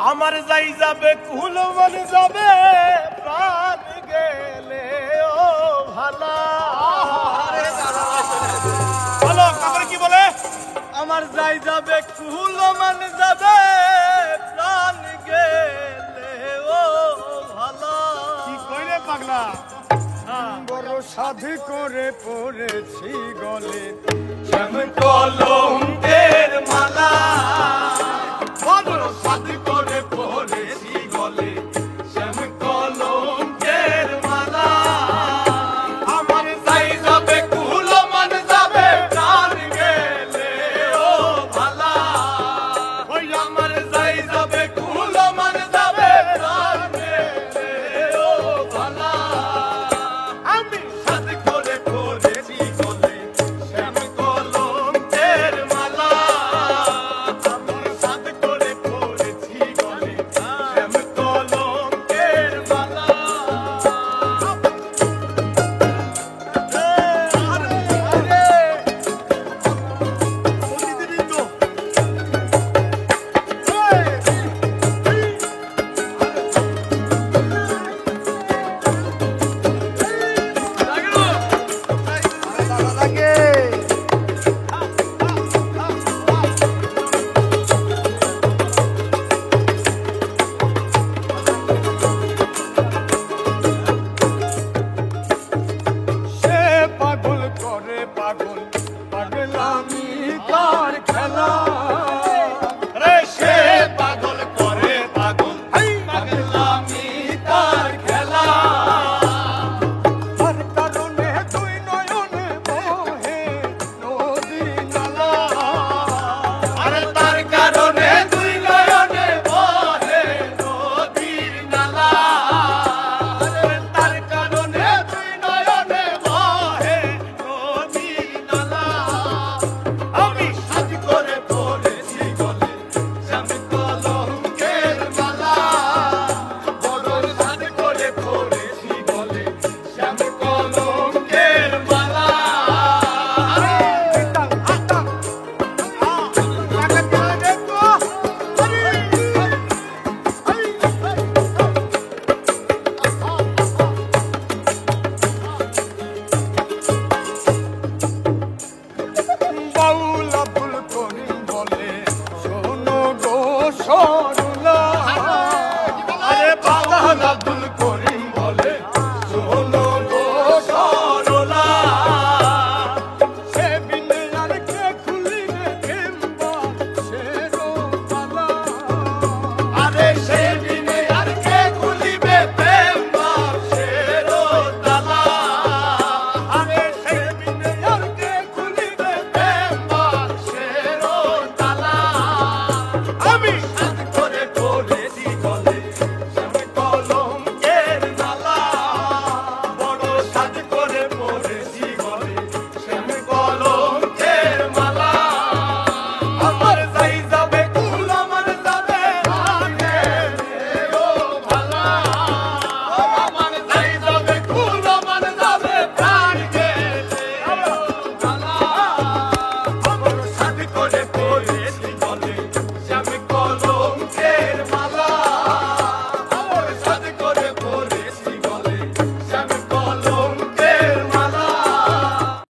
আমার যাই যাবে কুলমন যাবে প্রাণ গেলে ও ভালো। বলো কি বলে? আমার যাই যাবে কুলমন যাবে প্রাণ গেলে ও ভালো। কি কইলে পাগলা? হ্যাঁ। বড় সাধু করে পড়েছি গলে। শ্যাম কলঙ্কের মালা। বড় সাধু